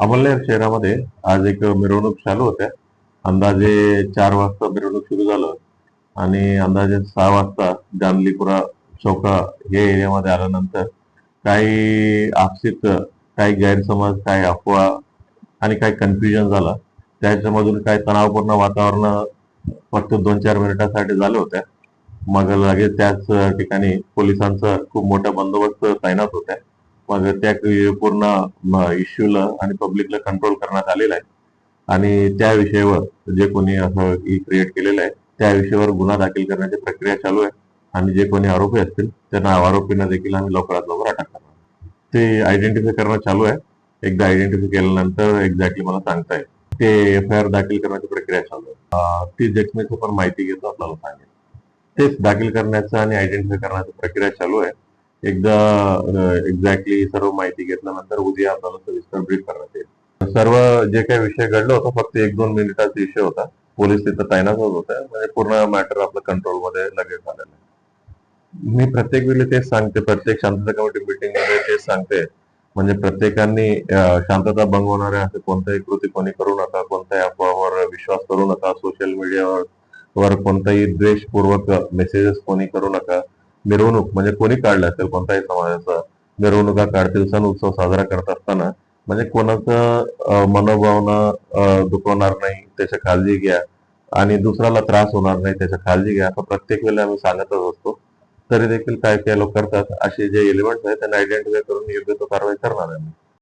अमलनेर शहरामध्ये आज एक मिरवणूक चालू होत्या. अंदाजे चार वाजता मिरवणूक सुरू झालं आणि अंदाजे सहा वाजता जानलीपुरा चौका हे एरियामध्ये आल्यानंतर काही आपसित काही गैरसमज काही अफवा आणि काही कन्फ्युजन झालं. त्याच्यामधून काही तणावपूर्ण वातावरण फक्त दोन चार मिनिटासाठी झाले होत्या मग लगेच त्याच ठिकाणी पोलिसांचा खूप मोठा बंदोबस्त तैनात होत्या मग त्या पूर्ण इश्यूला आणि पब्लिकला कंट्रोल करण्यात आलेला आहे. आणि त्या विषयावर जे कोणी असं क्रिएट केलेलं आहे त्या विषयावर गुन्हा दाखल करण्याची प्रक्रिया चालू आहे. आणि जे कोणी आरोपी असतील त्यांना आरोपींना देखील आम्ही लवकरात लवकर अटक करणार ते आयडेंटिफाय करणं चालू आहे. एकदा आयडेंटिफाय केल्यानंतर एक्झॅक्टली मला सांगता येईल. ते एफ आय आर दाखल करण्याची प्रक्रिया चालू आहे. ती जखमीचं पण माहिती घेतो आपल्याला सांगेल तेच दाखल करण्याचं आणि आयडेंटिफाय करण्याची प्रक्रिया चालू आहे. एकदा एक्झॅक्टली सर्व माहिती घेतल्यानंतर उद्या आपल्याला सविस्तर ब्रीफ करण्यात येईल. सर्व जे काही विषय घडलं होतं फक्त एक दोन मिनिटाचा विषय होता. पोलीस तिथं तैनात होत. होते म्हणजे पूर्ण मॅटर आपलं कंट्रोलमध्ये लगेच झालेलं आहे. मी प्रत्येक वेळी तेच सांगते प्रत्येक शांतता कमिटी मिटिंगमध्ये तेच सांगते. म्हणजे प्रत्येकांनी शांतता भंग होणाऱ्या असे कोणत्याही कृती कोणी करू नका कोणत्याही अफवावर विश्वास करू नका सोशल मीडियावर वर कोणताही द्वेषपूर्वक मेसेजेस कोणी करू नका. मिरवणूक म्हणजे कोणी काढलं असेल कोणताही समाजाचा मिरवणुका काढतील सण उत्सव साजरा करत असताना म्हणजे कोणाचं मनोभावना दुखवणार नाही त्याची काळजी घ्या. आणि दुसऱ्याला त्रास होणार नाही त्याची काळजी घ्या. असं प्रत्येक वेळेला आम्ही सांगतच असतो. तरी देखील काय काय लोक करतात असे जे एलिमेंट्स आहेत त्यांना आयडेंटिफाय करून योग्य तो कारवाई करणार आहे